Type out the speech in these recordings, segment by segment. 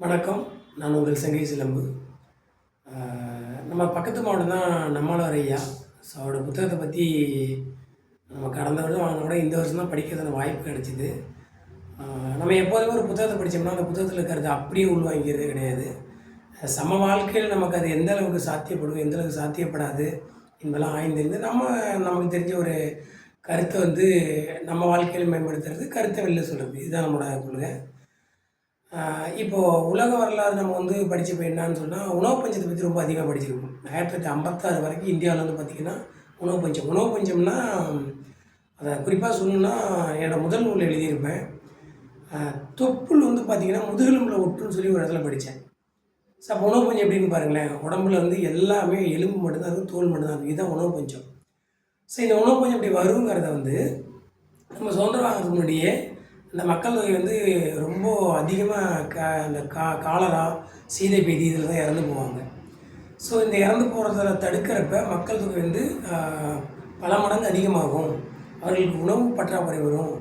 வணக்கம். நான் உங்கள் சங்கை சிலம்பு. நம்ம பக்கத்து மாவட்டம் தான் நம்மளார் ஐயா. ஸோ அவரோட புத்தகத்தை பற்றி நம்ம கடந்த வருடம் வாங்கின விட இந்த வருஷம் தான் படிக்கிறதுக்கு வாய்ப்பு கிடச்சிது. நம்ம எப்போதுமே ஒரு புத்தகத்தை படித்தோம்னா அந்த புத்தகத்தில் இருக்கிறது அப்படியே உள்வாங்கிறது கிடையாது. சம வாழ்க்கையில் நமக்கு அது எந்த அளவுக்கு சாத்தியப்படும் எந்த அளவுக்கு சாத்தியப்படாது என்பதெல்லாம் ஆய்ந்திருந்து நம்ம நமக்கு தெரிஞ்ச ஒரு கருத்தை வந்து நம்ம வாழ்க்கையில் மேம்படுத்துறது கருத்தை வெளில சொல்கிறது இதுதான் நம்மளோட கொள்கை. இப்போது இப்போ உலக வரலாறு நம்ம வந்து படிச்சு போய் சொன்னால் உணவு பஞ்சத்தை பற்றி ரொம்ப அதிகமாக படிச்சிருக்கோம் ஆயிரத்தி தொள்ளாயிரத்தி ஐம்பத்தாறு வரைக்கும் இந்தியாவில் வந்து பார்த்திங்கன்னா உணவு பஞ்சம். உணவு பஞ்சம்னா அதை குறிப்பாக சொல்லணும்னா என்னோடய முதல் நூல் எழுதியிருப்பேன். தொப்புள் வந்து பார்த்திங்கன்னா முதுகெலும்பில் ஒட்டுன்னு சொல்லி ஒரு இடத்துல படித்தேன் ஸோ அப்போ உணவு பஞ்சம் எப்படின்னு பாருங்களேன். உடம்புல வந்து எல்லாமே எலும்பு மட்டும்தான் இருக்கும் தோல் மட்டும்தான் இருக்கும் இதுதான் உணவு பஞ்சம். ஸோ இந்த உணவு பஞ்சம் இப்படி வருங்கிறத வந்து நம்ம சுதந்திரம் வாங்குறதுக்கு முன்னாடியே இந்த மக்கள் தொகை வந்து ரொம்ப அதிகமாக க இந்த கா காலரா சீதை பேதி இதில் தான் இறந்து போவாங்க. ஸோ இந்த இறந்து போகிறத தடுக்கிறப்ப மக்கள் தொகை வந்து பல மடங்கு அதிகமாகும். அவர்களுக்கு உணவு பற்றாக்குறை வரும்.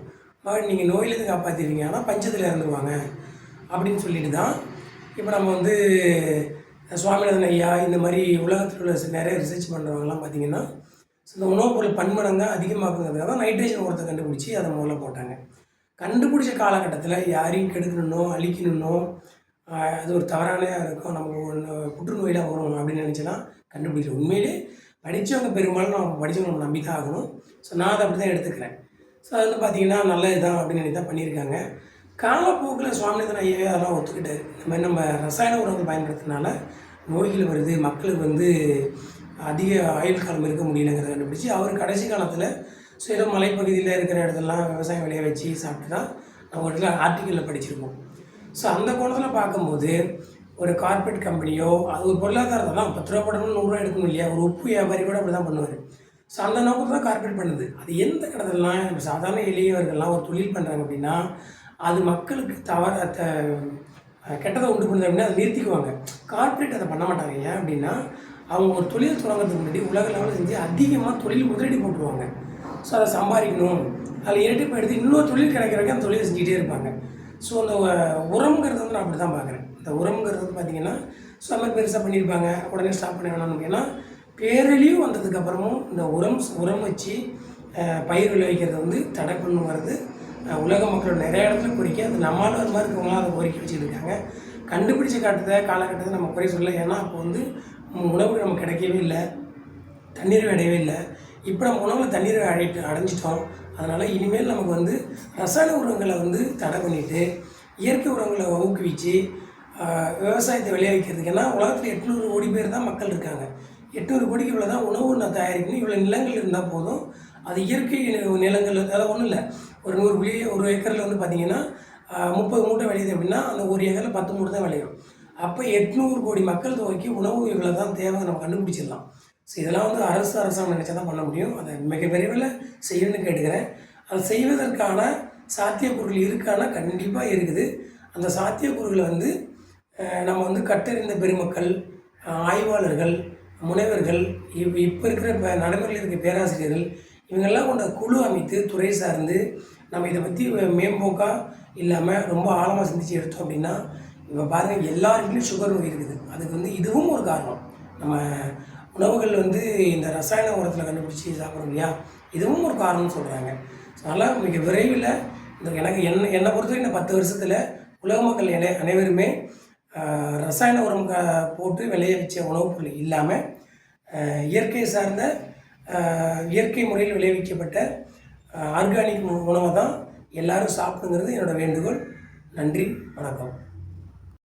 மகன் நீங்கள் நோயிலேருந்து காப்பாற்றிடுவீங்க ஆனால் பஞ்சத்தில் இறந்துருவாங்க. அப்படின்னு சொல்லிட்டு தான் இப்போ நம்ம வந்து சுவாமிநாதன் ஐயா இந்த மாதிரி உலகத்தில் உள்ள நிறைய ரிசர்ச் பண்ணுறவங்கலாம் பார்த்தீங்கன்னா ஸோ இந்த உணவுப் பொருள் பன்மடங்காக அதிகமாக்குங்கிறதுக்காக தான் நைட்ரஜன் உரத்தை கண்டுபிடிச்சி அதை முதல்ல போட்டாங்க. கண்டுபிடிச்ச காலகட்டத்தில் யாரையும் கெடுக்கணுன்னோ அழிக்கணுன்னோ அது ஒரு தவறான இருக்கும் நமக்கு ஒன்று புற்றுநோயெலாம் வரும் அப்படின்னு நினச்சினா கண்டுபிடிக்கல உண்மையிலே படித்தவங்க பெரும்பாலும் நம்ம படித்தவங்க நம்ம நம்பி தான் ஆகணும். ஸோ நான் அதை அப்படி தான் எடுத்துக்கிறேன். ஸோ அது வந்து பார்த்திங்கன்னா நல்லது தான் அப்படின்னு நினைத்து தான் பண்ணியிருக்காங்க. காலப்போக்கில் சுவாமிநாதன் ஐயாவே அதெல்லாம் ஒத்துக்கிட்டார். இந்த மாதிரி நம்ம ரசாயன உரங்கள் பயன்படுத்துறதுனால நோய்கள் வருது மக்களுக்கு வந்து அதிக ஆயுள் காலம் இருக்க முடியலங்கிறத கண்டுபிடிச்சி அவர் கடைசி காலத்தில் ஸோ ஏதோ மலைப்பகுதியில் இருக்கிற இடத்துலலாம் விவசாயம் விளைய வச்சு சாப்பிட்டு தான் நம்ம ஒரு இடத்துல ஆர்டிக்கலில் படிச்சிருக்கோம். ஸோ அந்த கோணத்தில் பார்க்கும்போது ஒரு கார்ப்பரேட் கம்பெனியோ அது ஒரு பொருளாதாரத்தை தான் பத்து ரூபா போடணும் நூறுரூவா எடுக்கணும் இல்லையா? ஒரு உப்பு வியாபாரி கூட அப்படி தான் பண்ணுவார். ஸோ அந்த நோக்கத்தில் தான் கார்ப்பரேட் பண்ணுது. அது எந்த இடத்துலலாம் சாதாரண எளியவர்கள்லாம் ஒரு தொழில் பண்ணுறாங்க அப்படின்னா அது மக்களுக்கு தவற கெட்டதை உண்டு பண்ணுது அப்படின்னா அதை நிறுத்திக்குவாங்க. கார்ப்பரேட் அதை பண்ண மாட்டாங்க. ஏன் அப்படின்னா அவங்க ஒரு தொழில் தொடங்குறதுக்கு முன்னாடி உலக லெவலில் செஞ்சு அதிகமாக தொழில் முதலீடு போட்டுருவாங்க. ஸோ அதை சம்பாதிக்கணும். அதில் இரட்டிப்பு எடுத்து இன்னொரு தொழில் கிடைக்கிறவங்க அந்த தொழிலை செஞ்சுட்டே இருப்பாங்க. ஸோ அந்த உரம்ங்கிறது வந்து நான் அப்படி தான் பார்க்குறேன். இந்த உரம்ங்கிறது வந்து பார்த்திங்கன்னா ஸோ மாதிரி பெருசாக பண்ணியிருப்பாங்க. உடனே ஸ்டாப் பண்ண வேணாம் அப்படின்னா பேரழிவு வந்ததுக்கப்புறமும் இந்த உரம் உரம் வச்சு பயிர் விளைவிக்கிறது வந்து தடை பண்ணுங்கிறது உலக மக்கள் நிறைய இடத்துல கோரிக்கை. அது நம்மளால அது மாதிரி இருக்கவங்களாம் அதை கோரிக்கை வச்சுட்டு இருக்காங்க கண்டுபிடிச்ச காட்டத்தை காலகட்டத்தை நம்ம குறை சொல்லலை. ஏன்னா அப்போ வந்து உணவு நமக்கு கிடைக்கவே இல்லை. தண்ணீர் அடையவே இல்லை. இப்போ நம்ம உணவில் தண்ணீரை அழைட்டு அடைஞ்சிட்டோம். அதனால் இனிமேல் நமக்கு வந்து ரசாயன உரங்களை வந்து தடை பண்ணிவிட்டு இயற்கை உரங்களை ஊக்குவிச்சு விவசாயத்தை விளைவிக்கிறதுக்கு. ஏன்னா உலகத்தில் எட்நூறு கோடி பேர் தான் மக்கள் இருக்காங்க. எட்நூறு கோடிக்கு இவ்வளோ தான் உணவு நான் தயாரிக்கணும். இவ்வளோ நிலங்கள் இருந்தால் போதும். அது இயற்கை நிலங்கள் அதெல்லாம் ஒன்றும் இல்லை. ஒரு நூறு புள்ளி ஒரு ஏக்கரில் வந்து பார்த்தீங்கன்னா முப்பது மூட்டை விளையுது அப்படின்னா அந்த ஒரு ஏக்கரில் பத்து மூட்டை தான் விளையும். அப்போ எட்நூறு கோடி மக்கள் தொகைக்கு உணவு இவ்வளோ தான் தேவை. நம்ம கண்டுபிடிச்சிடலாம். ஸோ இதெல்லாம் வந்து அரசு அரசாங்கம் நினச்சா தான் பண்ண முடியும். அதை மிக விரைவில் செய்யணும்னு கேட்டுக்கிறேன். அதை செய்வதற்கான சாத்தியக்கூறுகள் இருக்கானா? கண்டிப்பாக இருக்குது. அந்த சாத்தியக்கூறுகளை வந்து நம்ம வந்து கட்டறிந்த பெருமக்கள் ஆய்வாளர்கள் முனைவர்கள் இவ் இப்போ இருக்கிற இப்போ நடைமுறையில் இருக்கிற பேராசிரியர்கள் இவங்கெல்லாம் கொண்ட குழு அமைத்து துறை சார்ந்து நம்ம இதை பற்றி மேம்போக்காக இல்லாமல் ரொம்ப ஆழமாக சிந்திச்சு எடுத்தோம் அப்படின்னா இப்போ பாருங்கள் எல்லாருக்குமே சுகர் நோய் இருக்குது. அதுக்கு வந்து இதுவும் ஒரு காரணம். நம்ம உணவுகள் வந்து இந்த ரசாயன உரத்தில் கண்டுபிடிச்சி சாப்பிட்றோம் இல்லையா? இதுவும் ஒரு காரணம்னு சொல்கிறாங்க அதனால் மிக விரைவில் இந்த எனக்கு என்ன என்னை பொறுத்தவரைக்கும் இந்த பத்து வருஷத்தில் உலக மக்கள் என அனைவருமே ரசாயன உரம் க போட்டு விளைய வச்ச உணவுப் பொருள் இல்லாமல் இயற்கை சார்ந்த இயற்கை முறையில் விளைவிக்கப்பட்ட ஆர்கானிக் உணவை தான் எல்லாரும் சாப்பிடுங்கிறது என்னோட வேண்டுகோள். நன்றி வணக்கம்.